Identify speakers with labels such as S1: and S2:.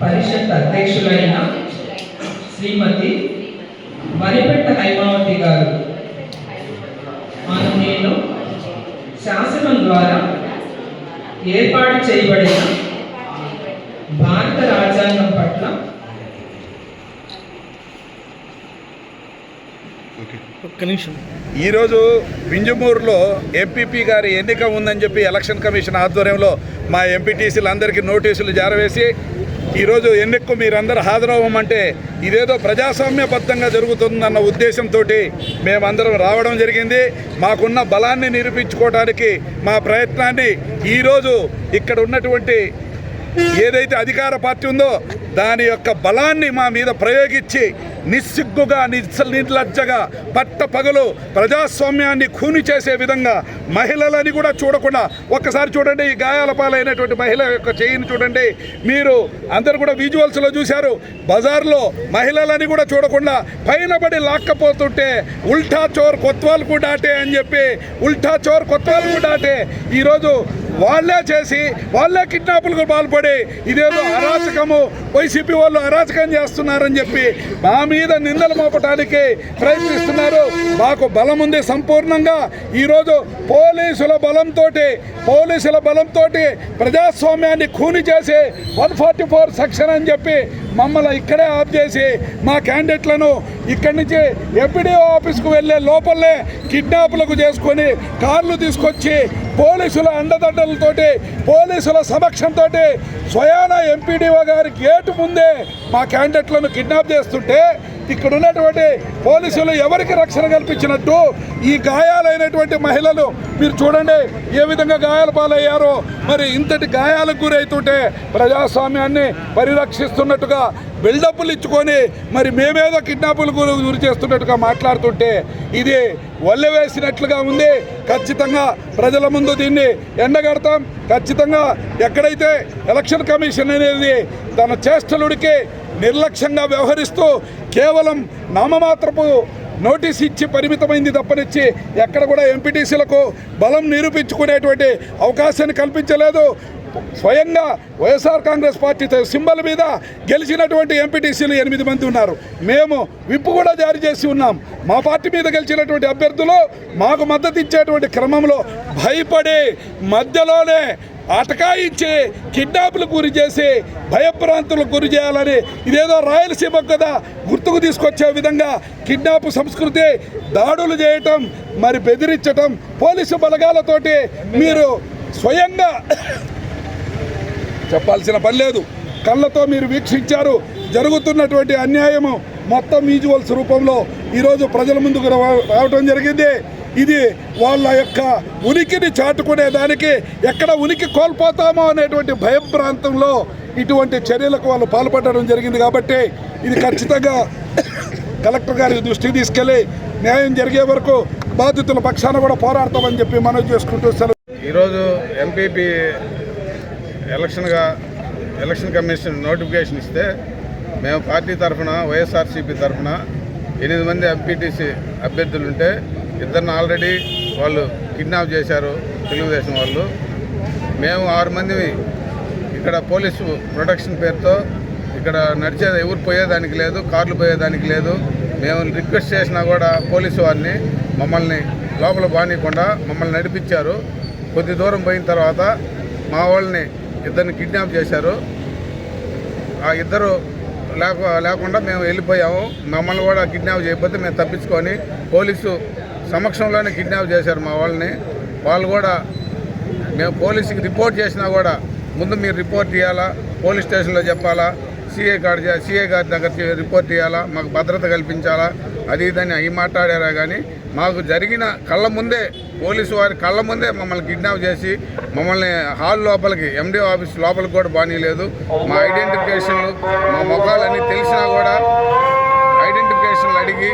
S1: పరిషత్ అధ్యక్షులైన శ్రీమతి వరిపెట్ట హైమావతి గారు. నేను శాసనం ద్వారా ఏర్పాటు చేయబడిన భారత రాజ్యాంగం పట్ల
S2: ఒక్క నిమిషం.
S3: ఈరోజు వింజమూరులో ఎంపీపీ గారి ఎన్నిక ఉందని చెప్పి ఎలక్షన్ కమిషన్ ఆధ్వర్యంలో మా ఎంపీటీసీలు అందరికీ నోటీసులు జారవేసి ఈరోజు ఎన్నికకు మీరందరూ హాజరవ్వమంటే ఇదేదో ప్రజాస్వామ్యబద్ధంగా జరుగుతుందన్న ఉద్దేశంతో మేమందరం రావడం జరిగింది. మాకున్న బలాన్ని నిరూపించుకోవడానికి మా ప్రయత్నాన్ని ఈరోజు ఇక్కడ ఉన్నటువంటి ఏదైతే అధికార పార్టీ ఉందో దాని యొక్క బలాన్ని మా మీద ప్రయోగించి నిస్సిగ్గుగా నిర్లజ్జగా పట్ట పగలు ప్రజాస్వామ్యాన్ని ఖూని చేసే విధంగా మహిళలని కూడా చూడకుండా ఒక్కసారి చూడండి ఈ గాయాల పాలైనటువంటి మహిళ యొక్క చేయిని చూడండి. మీరు అందరు కూడా విజువల్స్లో చూశారు బజార్లో మహిళలని కూడా చూడకుండా పైన పడి లాక్కపోతుంటే ఉల్టా చోర్ కొత్వాల్కు డాటే అని చెప్పి ఉల్టా చోర్ కొత్వాల్కు డాటే. ఈరోజు వాళ్ళే చేసి వాళ్ళే కిడ్నాపులకు పాల్పడి ఇదేదో అరాచకము వైసీపీ వాళ్ళు అరాచకం చేస్తున్నారని చెప్పి మా మీద నిందలు మోపటానికి ప్రయత్నిస్తున్నారు. మాకు బలం ఉంది సంపూర్ణంగా. ఈరోజు పోలీసుల బలంతో పోలీసుల బలంతో ప్రజాస్వామ్యాన్ని ఖూని చేసి వన్ ఫార్టీ ఫోర్ సెక్షన్ అని చెప్పి మమ్మల్ని ఇక్కడే ఆఫ్ చేసి మా క్యాండిడేట్లను ఇక్కడి నుంచి ఎంపీడీఓ ఆఫీస్కు వెళ్ళే లోపలే కిడ్నాపులకు చేసుకొని కార్లు తీసుకొచ్చి పోలీసుల అండదండలతోటి పోలీసుల సమక్షంతో స్వయాన ఎంపీడీఓ గారి గేటు ముందే మా క్యాండిడేట్లను కిడ్నాప్ చేస్తుంటే ఇక్కడ ఉన్నటువంటి పోలీసులు ఎవరికి రక్షణ కల్పించినట్టు ఈ గాయాలైనటువంటి మహిళలు మీరు చూడండి ఏ విధంగా గాయాల పాలయ్యారో. మరి ఇంతటి గాయాలకు గురైతుంటే ప్రజాస్వామ్యాన్ని పరిరక్షిస్తున్నట్టుగా బిల్డప్లు ఇచ్చుకొని మరి మేమేదో కిడ్నాపులు గురి గురి చేస్తున్నట్టుగా మాట్లాడుతుంటే ఇది వల్లె వేసినట్లుగా ఉంది. ఖచ్చితంగా ప్రజల ముందు దీన్ని ఎండగడతాం. ఖచ్చితంగా ఎక్కడైతే ఎలక్షన్ కమిషన్ అనేది తన చేష్టలుడికి నిర్లక్ష్యంగా వ్యవహరిస్తూ కేవలం నామమాత్రపు నోటీస్ ఇచ్చి పరిమితమైంది తప్పనిచ్చి ఎక్కడ కూడా ఎంపీటీసీలకు బలం నిరూపించుకునేటువంటి అవకాశాన్ని కల్పించలేదు. స్వయంగా వైఎస్ఆర్ కాంగ్రెస్ పార్టీ సింబల్ మీద గెలిచినటువంటి ఎంపీటీసీలు ఎనిమిది మంది ఉన్నారు. మేము విప్పు కూడా జారీ చేసి ఉన్నాం. మా పార్టీ మీద గెలిచినటువంటి అభ్యర్థులు మాకు మద్దతు ఇచ్చేటువంటి క్రమంలో భయపడి మధ్యలోనే అటకాయించి కిడ్నాపులకు గురి చేసి భయభ్రాంతులకు గురి చేయాలని ఇదేదో రాయలసీమ కదా గుర్తుకు తీసుకొచ్చే విధంగా కిడ్నాప్ సంస్కృతి దాడులు చేయటం మరి బెదిరించటం పోలీసు బలగాలతోటి మీరు స్వయంగా చెప్పాల్సిన పని లేదు. కళ్ళతో మీరు వీక్షించారు. జరుగుతున్నటువంటి అన్యాయము మొత్తం విజువల్స్ రూపంలో ఈరోజు ప్రజల ముందుకు రావ- రావటం జరిగింది. ఇది వాళ్ళ యొక్క ఉనికిని చాటుకునే దానికి ఎక్కడ ఉనికి కోల్పోతామో అనేటువంటి భయం ప్రాంతంలో ఇటువంటి చర్యలకు వాళ్ళు పాల్పడడం జరిగింది కాబట్టి ఇది ఖచ్చితంగా కలెక్టర్ గారి దృష్టికి తీసుకెళ్ళి న్యాయం జరిగే వరకు బాధితుల పక్షాన కూడా పోరాడతామని చెప్పి మనవి చేసుకుంటూ సెలవు.
S4: ఈరోజు ఎంపీపీ ఎలక్షన్గా ఎలక్షన్ కమిషన్ నోటిఫికేషన్ ఇస్తే మేము పార్టీ తరఫున వైఎస్ఆర్సీపీ తరఫున ఎనిమిది మంది ఎంపీటీసీ అభ్యర్థులు ఉంటే ఇద్దరిని ఆల్రెడీ వాళ్ళు కిడ్నాప్ చేశారు తెలుగుదేశం వాళ్ళు. మేము ఆరు మంది ఇక్కడ పోలీసు ప్రొటెక్షన్ పేరుతో ఇక్కడ నడిచేది ఎవరు పోయేదానికి లేదు కార్లు పోయేదానికి లేదు. మేము రిక్వెస్ట్ చేసినా కూడా పోలీసు వారిని మమ్మల్ని లోపల బానీయకుండా మమ్మల్ని నడిపించారు. కొద్ది దూరం పోయిన తర్వాత మా వాళ్ళని ఇద్దరిని కిడ్నాప్ చేశారు. ఆ ఇద్దరు లేక లేకుండా మేము వెళ్ళిపోయాము. మమ్మల్ని కూడా కిడ్నాప్ చేయకపోతే మేము తప్పించుకొని పోలీసు సమక్షంలోనే కిడ్నాప్ చేశారు మా వాళ్ళని. వాళ్ళు కూడా మేము పోలీసుకి రిపోర్ట్ చేసినా కూడా ముందు మీరు రిపోర్ట్ ఇవ్వాలా పోలీస్ స్టేషన్లో చెప్పాలా? సిఐ గారి సిఐ గారి దగ్గర రిపోర్ట్ ఇవ్వాలా మాకు భద్రత కల్పించాలా? అది ఇదని అవి మాట్లాడారా కానీ మాకు జరిగిన కళ్ళ ముందే పోలీసు వారి కళ్ళ ముందే మమ్మల్ని కిడ్నాప్ చేసి మమ్మల్ని హాల్ లోపలికి ఎండి ఆఫీస్ లోపలికి కూడా బానీలేదు మా ఐడెంటిఫికేషన్లు మా ముఖాలన్నీ తెలిసినా కూడా ఐడెంటిఫికేషన్లు అడిగి